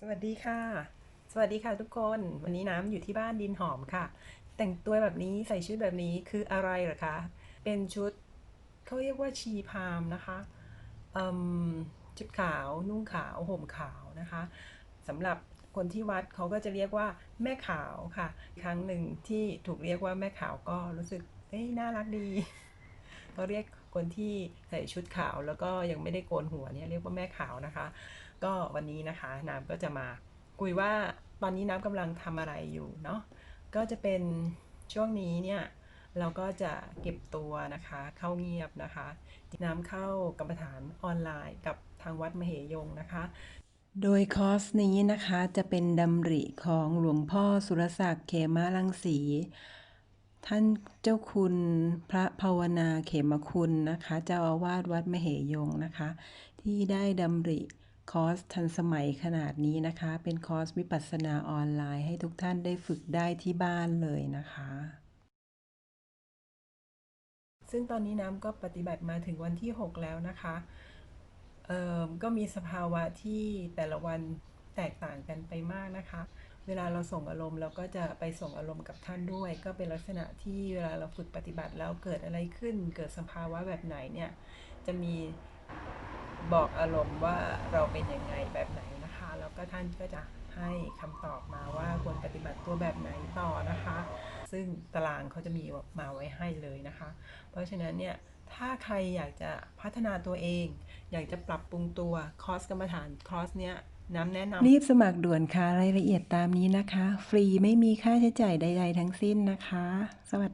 สวัสดีค่ะ สวัสดีค่ะทุกคน วันนี้น้ำอยู่ที่บ้านดินหอมค่ะ แต่งตัวแบบนี้ใส่ชุดแบบนี้คืออะไรหรอคะ เป็นชุดเขาเรียกว่าชีพามนะคะชุดขาวนุ่งขาวห่มขาวนะคะสำหรับคนที่วัดเขาก็จะเรียกว่าแม่ขาวค่ะ ครั้งหนึ่งที่ถูกเรียกว่าแม่ขาวก็รู้สึกเอ้ยน่ารักดีเขาเรียก คนที่ใส่ชุดขาวแล้วก็ยังไม่ได้โกนหัวเนี่ยเรียกว่าแม่ขาวนะคะ ก็วันนี้นะคะน้ำก็จะมาคุยว่าตอนนี้น้ำกำลังทำอะไรอยู่เนาะก็จะเป็นช่วงนี้เนี่ยเราก็จะเก็บตัวนะคะเข้าเงียบนะคะ น้ำเข้ากรรมฐานออนไลน์กับทางวัดมเหยงนะคะ โดยคอร์สนี้นะคะจะเป็นดำริของหลวงพ่อสุรศักดิ์เขมาลังสี ท่านเจ้าคุณพระภาวนาเขมคุณนะคะเจ้าอาวาสวัดมเหยงนะคะ ที่ได้ดำริคอร์สทันสมัยขนาดนี้นะคะ เป็นคอร์สวิปัสสนาออนไลน์ให้ทุกท่านได้ฝึกได้ที่บ้านเลยนะคะ ซึ่งตอนนี้น้ำก็ปฏิบัติมาถึงวันที่ 6 แล้วนะคะ เอ่อก็มีสภาวะที่แต่ละวัน แตกต่างกันไปมากนะคะ เวลาเราส่งอารมณ์เราก็จะไปส่งอารมณ์กับท่านด้วย ก็เป็นลักษณะที่เวลาเราฝึกปฏิบัติแล้วเกิดอะไรขึ้น เกิดสภาวะแบบไหนเนี่ยจะมีบอกอารมณ์ว่าเราเป็นยังไงแบบไหนนะคะ แล้วก็ท่านก็จะให้คำตอบมาว่าควรปฏิบัติตัวแบบไหนต่อนะคะ ซึ่งตารางเขาจะมีมาไว้ให้เลยนะคะ เพราะฉะนั้นเนี่ยถ้าใครอยากจะพัฒนาตัวเอง อยากจะปรับปรุงตัวคอร์สกรรมฐานคอร์สเนี้ย น้ำแนะนำรีบสมัครด่วนค่ะ รายละเอียดตามนี้นะคะ ฟรีไม่มีค่าใช้จ่ายใด ๆ ทั้งสิ้นนะคะ สวัสดี